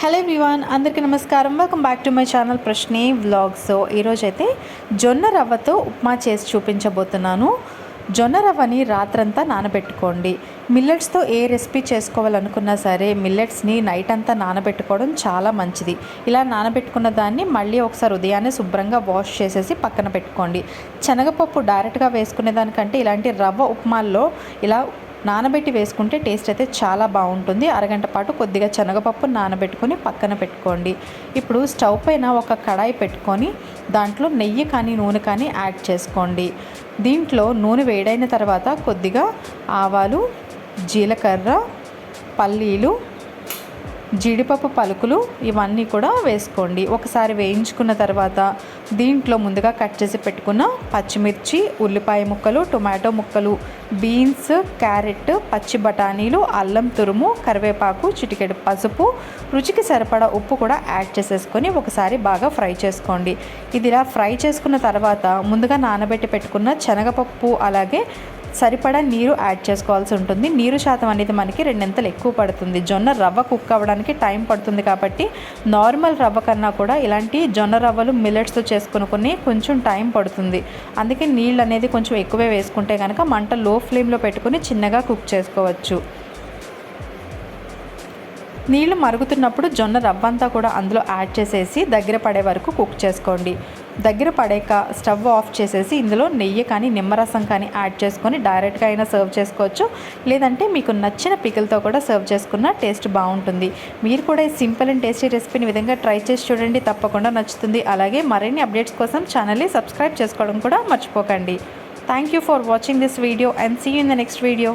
Hello everyone అందరికీ నమస్కారం. Welcome back to my channel Prashne vlogs so ఈరోజైతే జొన్న రవ్వతో ఉప్మా చేసి చూపించబోతున్నాను. జొన్న రవ్వని రాత్రంతా నానబెట్టుకోండి. మిల్లెట్స్తో ఏ రెసిపీ చేసుకోవాలనుకున్నా సరే మిల్లెట్స్ని నైట్ అంతా నానబెట్టుకోవడం చాలా మంచిది. ఇలా నానబెట్టుకున్న దాన్ని మళ్ళీ ఒకసారి ఉదయాన్నే శుభ్రంగా వాష్ చేసేసి పక్కన పెట్టుకోండి. శనగపప్పు డైరెక్ట్గా వేసుకునే దానికంటే ఇలాంటి రవ్వ ఉప్మాల్లో ఇలా నానబెట్టి వేసుకుంటే టేస్ట్ అయితే చాలా బాగుంటుంది. అరగంట పాటు కొద్దిగా శనగపప్పు నానబెట్టుకొని పక్కన పెట్టుకోండి. ఇప్పుడు స్టవ్ పైన ఒక కడాయి పెట్టుకొని దాంట్లో నెయ్యి కానీ నూనె కానీ యాడ్ చేసుకోండి. దీంట్లో నూనె వేడైన తర్వాత కొద్దిగా ఆవాలు జీలకర్ర పల్లీలు జీడిపప్పు పలుకులు ఇవన్నీ కూడా వేసుకోండి. ఒకసారి వేయించుకున్న తర్వాత దీంట్లో ముందుగా కట్ చేసి పెట్టుకున్న పచ్చిమిర్చి ఉల్లిపాయ ముక్కలు టొమాటో ముక్కలు బీన్స్ క్యారెట్ పచ్చి బఠానీలు అల్లం తురుము కరివేపాకు చిటికెడు పసుపు రుచికి సరిపడా ఉప్పు కూడా యాడ్ చేసేసుకొని ఒకసారి బాగా ఫ్రై చేసుకోండి. ఇది ఇలా ఫ్రై చేసుకున్న తర్వాత ముందుగా నానబెట్టి పెట్టుకున్న శనగపప్పు అలాగే సరిపడా నీరు యాడ్ చేసుకోవాల్సి ఉంటుంది. నీరు శాతం అనేది మనకి రెండింతలు ఎక్కువ పడుతుంది. జొన్న రవ్వ కుక్ అవ్వడానికి టైం పడుతుంది కాబట్టి నార్మల్ రవ్వ కన్నా కూడా ఇలాంటి జొన్న రవ్వలు మిల్లెట్స్తో చేసుకుని కొంచెం టైం పడుతుంది. అందుకే నీళ్ళు అనేది కొంచెం ఎక్కువే వేసుకుంటే కనుక మంట లో ఫ్లేమ్లో పెట్టుకుని చిన్నగా కుక్ చేసుకోవచ్చు. నీళ్ళు మరుగుతున్నప్పుడు జొన్న రవ్వంతా కూడా అందులో యాడ్ చేసేసి దగ్గర పడే వరకు కుక్ చేసుకోండి. దగ్గర పడేక స్టవ్ ఆఫ్ చేసేసి ఇందులో నెయ్యి కానీ నిమ్మరసం కానీ యాడ్ చేసుకొని డైరెక్ట్గా అయినా సర్వ్ చేసుకోవచ్చు. లేదంటే మీకు నచ్చిన పికిల్తో కూడా సర్వ్ చేసుకున్న టేస్ట్ బాగుంటుంది. మీరు కూడా ఈ సింపుల్ అండ్ టేస్టీ రెసిపీని విధంగా ట్రై చేసి చూడండి. తప్పకుండా నచ్చుతుంది. అలాగే మరిన్ని అప్డేట్స్ కోసం ఛానల్ని సబ్స్క్రైబ్ చేసుకోవడం కూడా మర్చిపోకండి. Thank you for watching this video and see in the next video